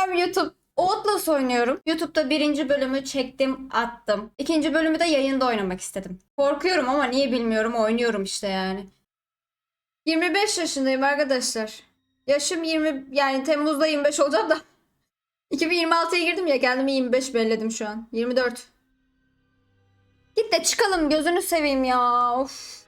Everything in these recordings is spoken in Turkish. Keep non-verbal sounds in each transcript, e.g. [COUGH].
Selam YouTube. Outlast oynuyorum. YouTube'da birinci bölümü çektim, attım. İkinci bölümü de yayında oynamak istedim. Korkuyorum ama niye bilmiyorum oynuyorum işte yani. 25 yaşındayım arkadaşlar. Yaşım 20 yani Temmuz'da 25 olacağım da. [LAUGHS] 2026'ya girdim ya kendimi 25 belledim şu an. 24. Git de çıkalım gözünü seveyim ya. Of.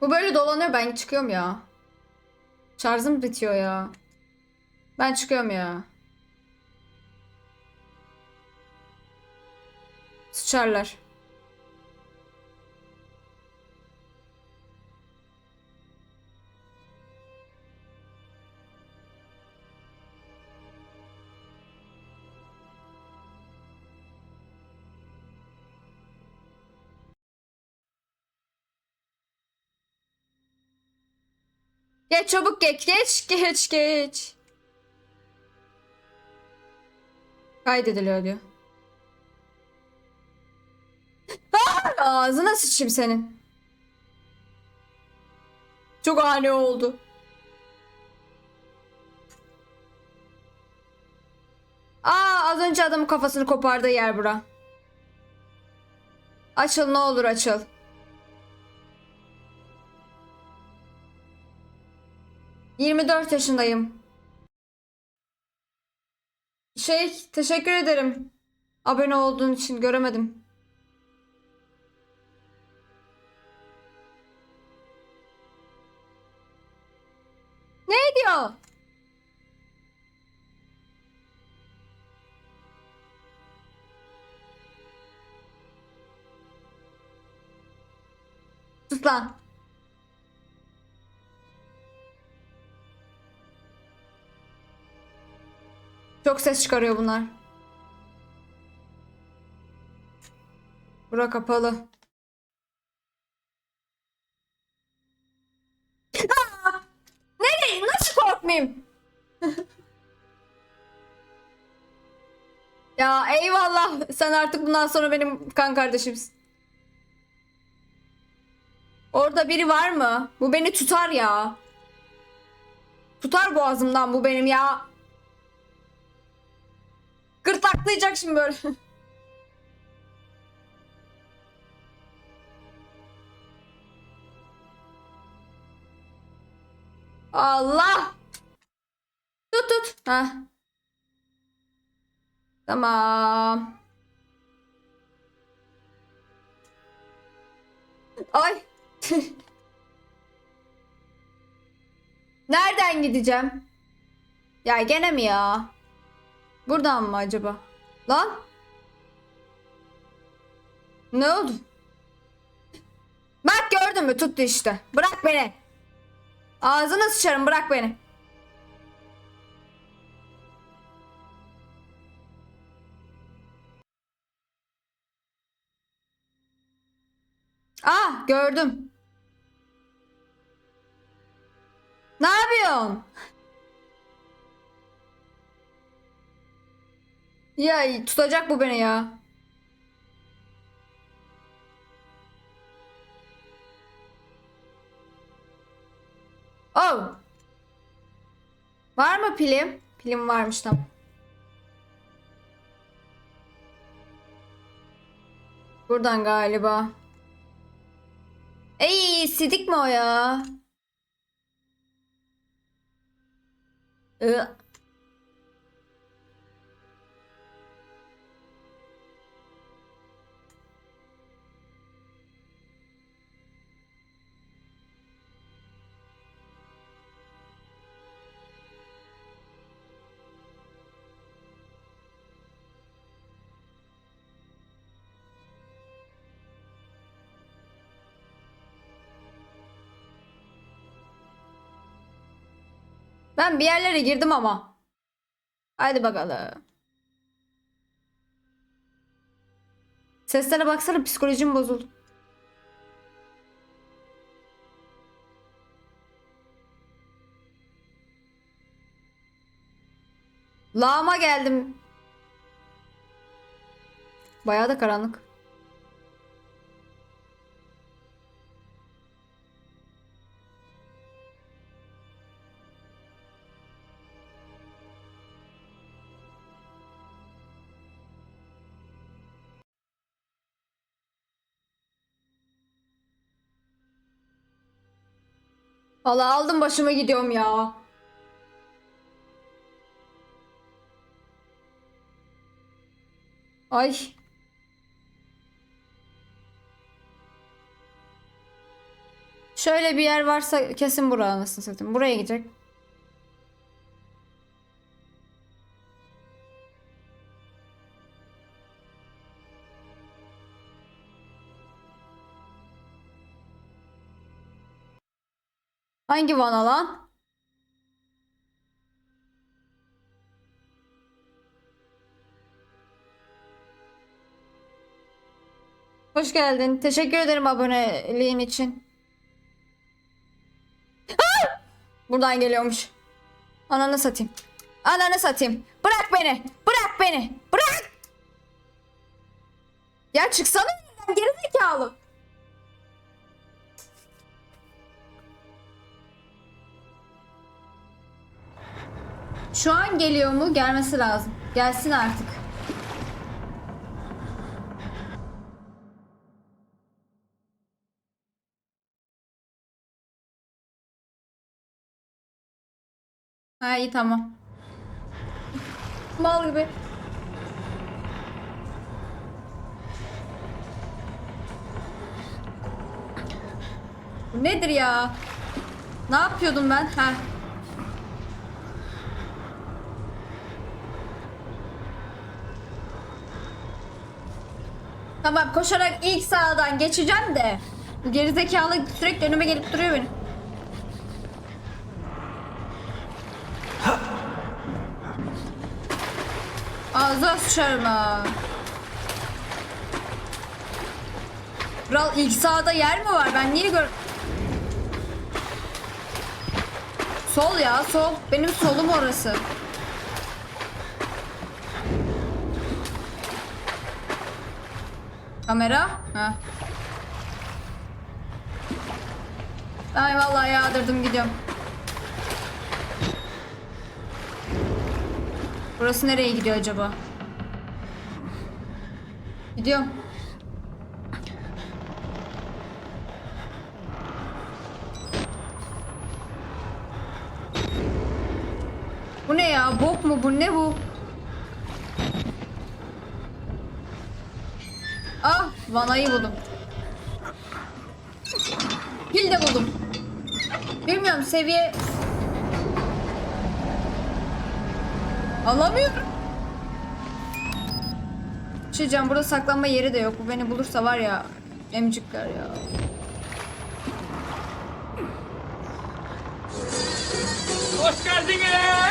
Bu böyle dolanıyor ben çıkıyorum ya. Şarjım bitiyor ya. Ben çıkıyorum ya. Sıçarlar. Geç çabuk geç geç geç geç. Kaydediliyor diyor. Aa, Ağzına sıçayım senin. Çok ani oldu. Aa az önce adamın kafasını kopardığı yer bura. Açıl ne olur açıl. Yirmi dört yaşındayım. Şey teşekkür ederim. Abone olduğun için göremedim. Ne diyor? Sus lan. Çok ses çıkarıyor bunlar. Bura kapalı. Aa! Nereye? Nasıl korkmayayım? [LAUGHS] ya eyvallah. Sen artık bundan sonra benim kan kardeşimsin. Orada biri var mı? Bu beni tutar ya. Tutar boğazımdan bu benim ya. Gırtlaklayacak şimdi böyle. [LAUGHS] Allah. Tut tut. Heh. Tamam. Ay. [LAUGHS] Nereden gideceğim? Ya gene mi ya? Buradan mı acaba? Lan? Ne oldu? Bak gördün mü tuttu işte. Bırak beni. Ağzına sıçarım bırak beni. Ah gördüm. Ne yapıyorsun? Ya tutacak bu beni ya. Oh. Var mı pilim? Pilim varmış tamam. Buradan galiba. Ey sidik mi o ya? Iı. Ben bir yerlere girdim ama. Haydi bakalım. Seslere baksana psikolojim bozuldu. Lağıma geldim. Bayağı da karanlık. Vallahi aldım başıma gidiyorum ya. Ay. Şöyle bir yer varsa kesin buraya anasını. Buraya gidecek. Hangi vana lan? Hoş geldin. Teşekkür ederim aboneliğin için. Buradan geliyormuş. Ananı satayım. Ananı satayım. Bırak beni. Bırak beni. Bırak. Ya çıksana geri zekalı. Şu an geliyor mu? Gelmesi lazım. Gelsin artık. Ha iyi tamam. Mal gibi. Nedir ya? Ne yapıyordum ben? Ha. Tamam koşarak ilk sağdan geçeceğim de. Bu gerizekalı sürekli önüme gelip duruyor benim. Ağzına sıçarım ha. Kral ilk sağda yer mi var? Ben niye gör... Sol ya sol. Benim solum orası. Kamera? Ha. Ay vallahi yağdırdım gidiyorum. Burası nereye gidiyor acaba? Gidiyorum. Bu ne ya? Bok mu bu? Ne bu? Ah, vanayı buldum. Pil de buldum. Bilmiyorum seviye... Alamıyorum. Şişeceğim burada saklanma yeri de yok. Bu beni bulursa var ya emcikler ya. Hoş geldiniz.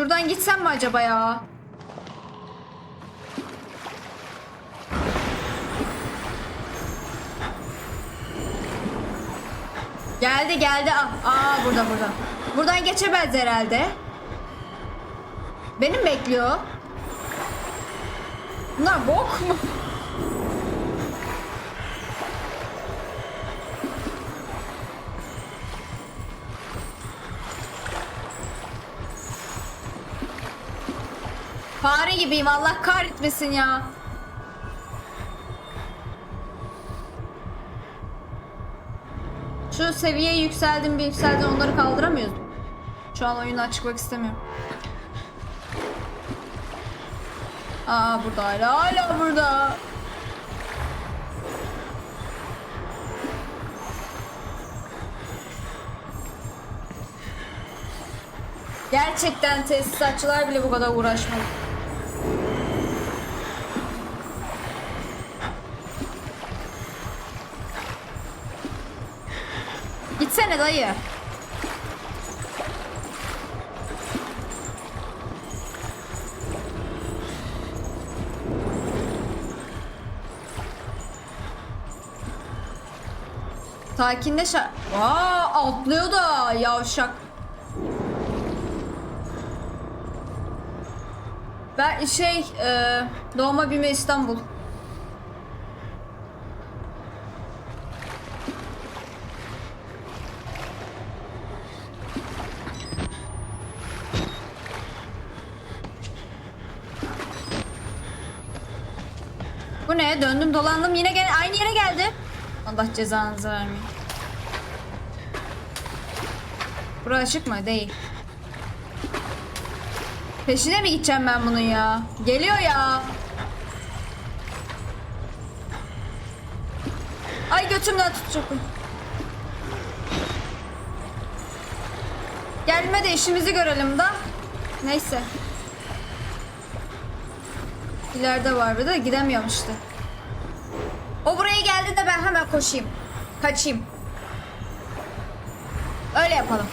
Şuradan gitsem mi acaba ya? Geldi geldi. Aa, aa burada burada. Buradan geçemez herhalde. Benim bekliyor. Bunlar bok mu? Gibiyim Allah kahretmesin ya. Şu seviyeye yükseldim bir yükseldim onları kaldıramıyoruz. Şu an oyundan çıkmak istemiyorum. Aa burada hala hala burada. Gerçekten tesisatçılar bile bu kadar uğraşmalı. Gitsene dayı. Sakinleş. Aa atlıyor da yavşak. Ben şey e, doğma büyüme İstanbul. ne? Döndüm dolandım yine gel aynı yere geldi. Allah cezanızı vermeyin. Bura açık mı? Değil. Peşine mi gideceğim ben bunun ya? Geliyor ya. Ay götümden tutacak. Gelme de işimizi görelim da. Neyse. İleride var bir de gidemiyorum işte. O buraya geldi de ben hemen koşayım. Kaçayım. Öyle yapalım.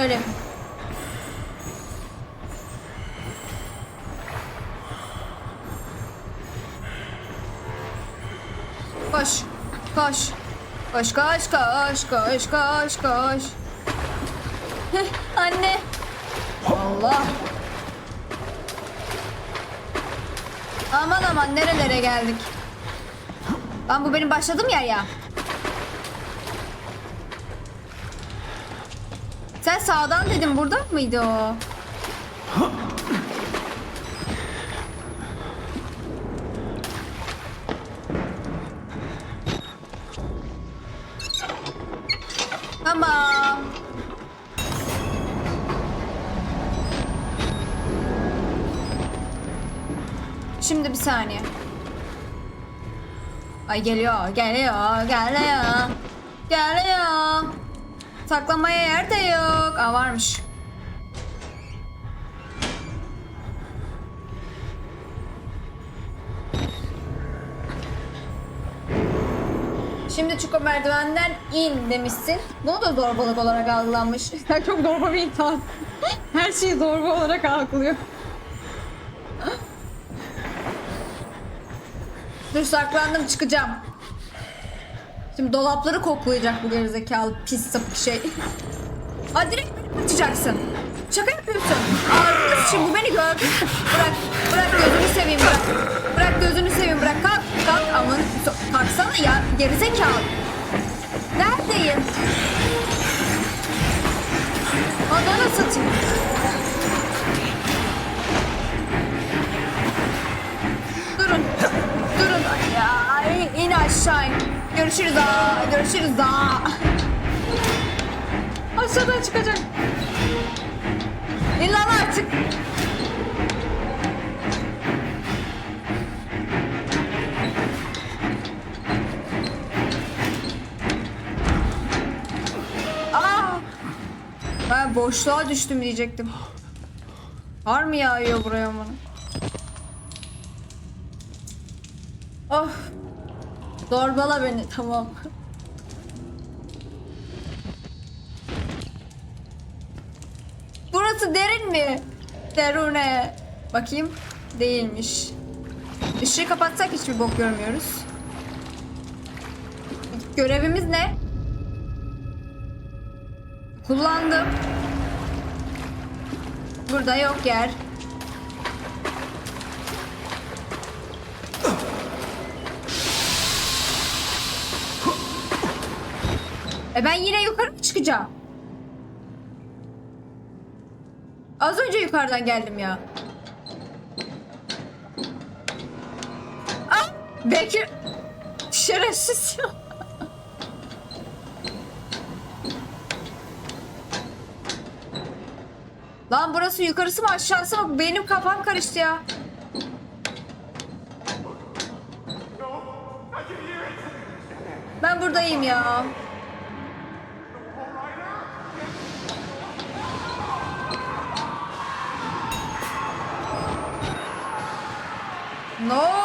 Öyle. Koş. Koş. Koş koş koş koş koş koş. Anne. Allah. Aman aman nerelere geldik. Lan bu benim başladığım yer ya. Sen sağdan dedin burada mıydı o? Ay geliyor, geliyor, geliyor. Geliyor. Saklamaya yer de yok. Aa varmış. Şimdi çukur merdivenden in demişsin. Bunu da zorbalık olarak algılanmış. [LAUGHS] Çok zorba bir insan. Her şeyi zorba olarak algılıyor. Dur saklandım çıkacağım. Şimdi dolapları koklayacak bu gerizekalı pis sapık şey. Aa direkt beni kaçacaksın. Şaka yapıyorsun. Kız şimdi bu beni gördü. Bırak, bırak gözünü seveyim bırak. Bırak gözünü seveyim bırak. Kalk, kalk aman. Kalksana ya gerizekalı. Neredeyim? Adana satayım. İn, aşağı in. Görüşürüz aa. Görüşürüz aa. Aşağıdan çıkacak. İn lan artık. Aa! Ben boşluğa düştüm diyecektim. Var mı yağıyor buraya bana? Of. Zorbala beni tamam. Burası derin mi? Derune. Bakayım. Değilmiş. Işığı kapatsak hiçbir bok görmüyoruz. Görevimiz ne? Kullandım. Burada yok yer. E ben yine yukarı mı çıkacağım? Az önce yukarıdan geldim ya. Ah! Bekir! Şerefsiz ya. [LAUGHS] Lan burası yukarısı mı aşağısı mı? Benim kafam karıştı ya. Ben buradayım ya. Ne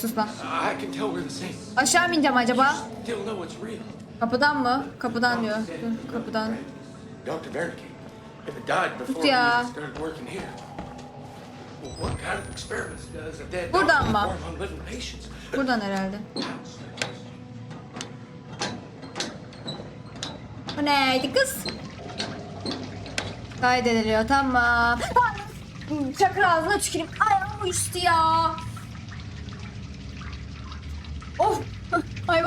Sus lan. I can tell we're the same. Aşağı mı ineceğim acaba? Kapıdan mı? Kapıdan diyor. Dur, kapıdan. We ya. Buradan mı? Buradan herhalde. Bu neydi kız? Kaydediliyor tamam. Çakır ağzına tüküreyim. Ayağım uyuştu ya. Of.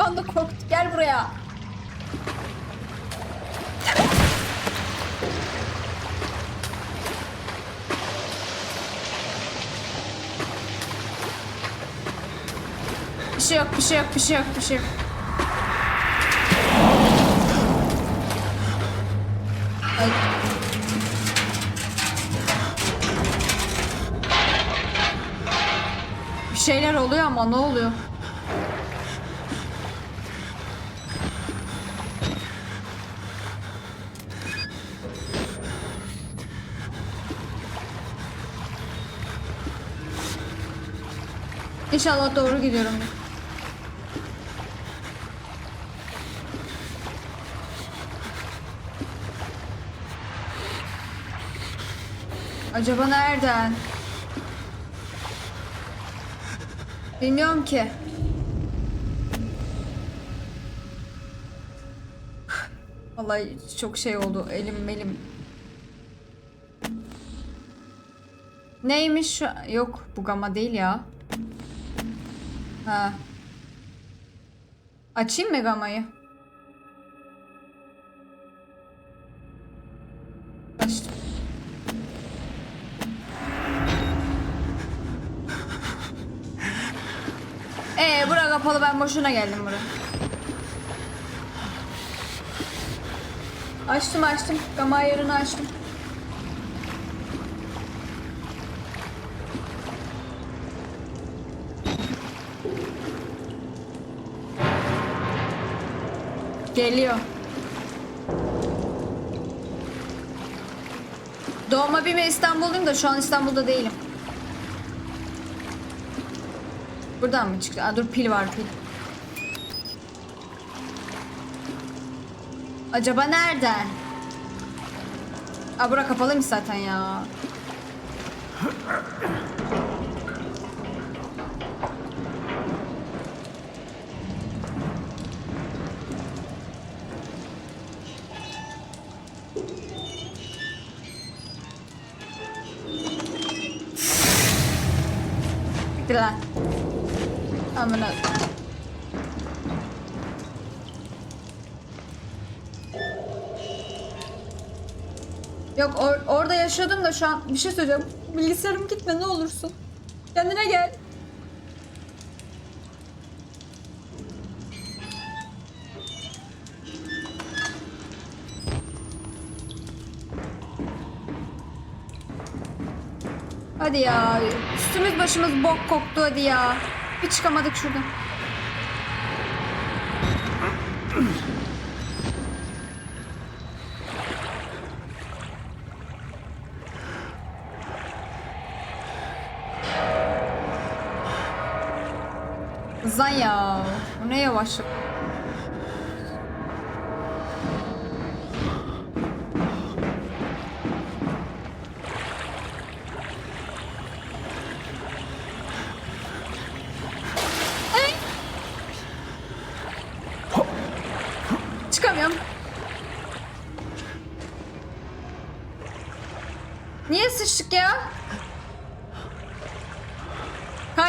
Hayvan da korktu. Gel buraya. Bir şey yok, bir şey yok, bir şey yok, bir şey yok. Ay. Bir şeyler oluyor ama ne oluyor? İnşallah doğru gidiyorum. Acaba nereden? Bilmiyorum ki. Vallahi çok şey oldu. Elim elim. Neymiş? Yok bu gamma değil ya. Ha. Açayım mı gamayı? Açtım. Ee bura kapalı ben boşuna geldim buraya. Açtım açtım. Gama ayarını açtım. Geliyor. Doğma büyüme İstanbul'dayım da şu an İstanbul'da değilim. Buradan mı çıktı? Aa, dur pil var pil. Acaba nereden? Aa bura kapalıymış zaten ya. Lan. Amına. Yok or- orada yaşıyordum da şu an bir şey söyleyeceğim. Bilgisayarım gitme ne olursun. Kendine gel. Hadi ya. Üstümüz başımız bok koktu hadi ya. Bir çıkamadık şuradan. Zan ya. Bu ne yavaşlık.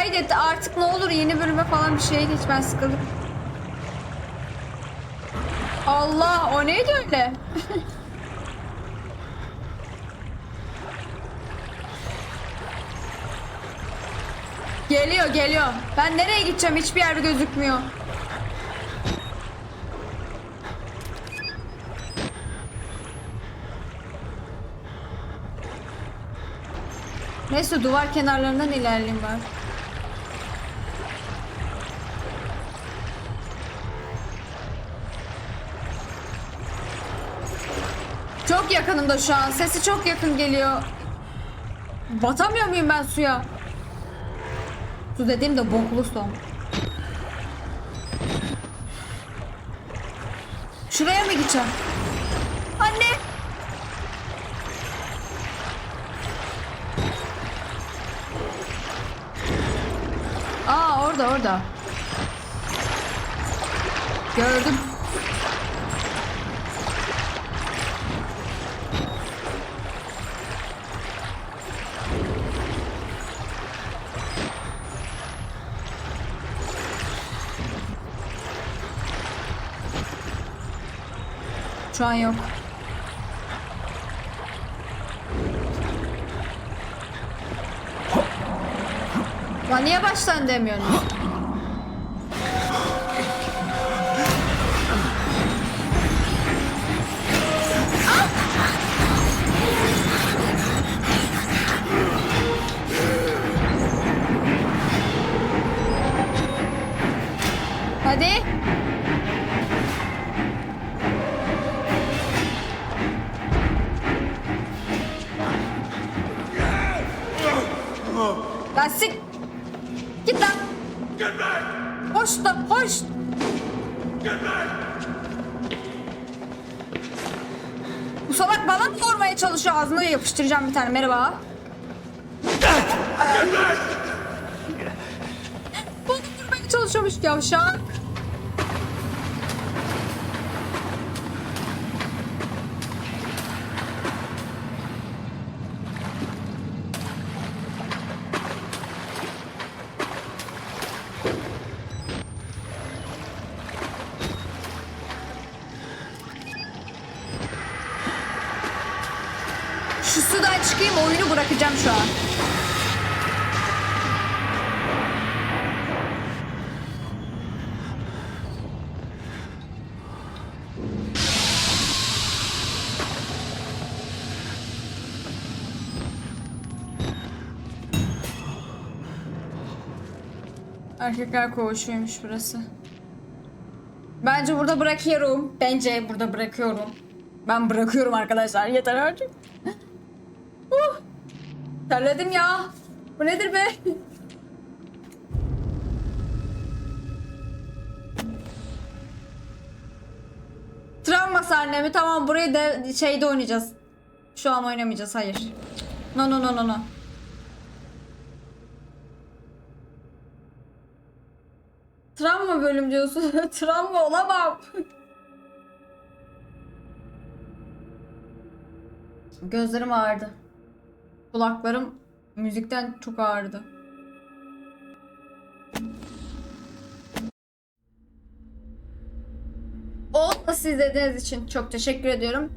Kaydet artık ne olur yeni bölüme falan bir şeye geç ben sıkıldım. Allah o neydi öyle? [LAUGHS] geliyor geliyor. Ben nereye gideceğim hiçbir yer gözükmüyor. Neyse duvar kenarlarından ilerleyeyim ben. Çok yakınımda şu an. Sesi çok yakın geliyor. Batamıyor muyum ben suya? Su dediğim de boklu son. Şuraya mı gideceğim? Anne! Aa orada orada. Gördüm. Şu an yok. Lan niye baştan demiyorsunuz? Bir tane. Merhaba. Bana vurmaya çalışıyormuş yavşak. Erkekler koğuşuymuş burası. Bence burada bırakıyorum. Bence burada bırakıyorum. Ben bırakıyorum arkadaşlar. Yeter artık. [LAUGHS] Uh, terledim ya. Bu nedir be? [LAUGHS] Travma sahnemi tamam burayı da şeyde oynayacağız. Şu an oynamayacağız hayır. No no no no no. Travma bölüm diyorsun. [LAUGHS] Travma olamam. Gözlerim ağrıdı. Kulaklarım müzikten çok ağrıdı. O siz izlediğiniz için çok teşekkür ediyorum.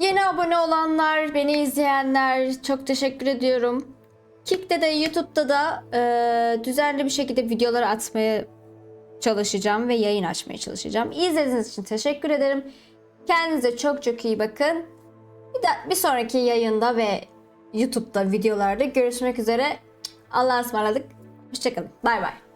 Yeni abone olanlar, beni izleyenler çok teşekkür ediyorum. Kick'te de YouTube'da da e, düzenli bir şekilde videoları atmaya çalışacağım ve yayın açmaya çalışacağım. İzlediğiniz için teşekkür ederim. Kendinize çok çok iyi bakın. Bir, de, bir sonraki yayında ve YouTube'da videolarda görüşmek üzere. Allah'a ısmarladık. Hoşçakalın. Bay bay.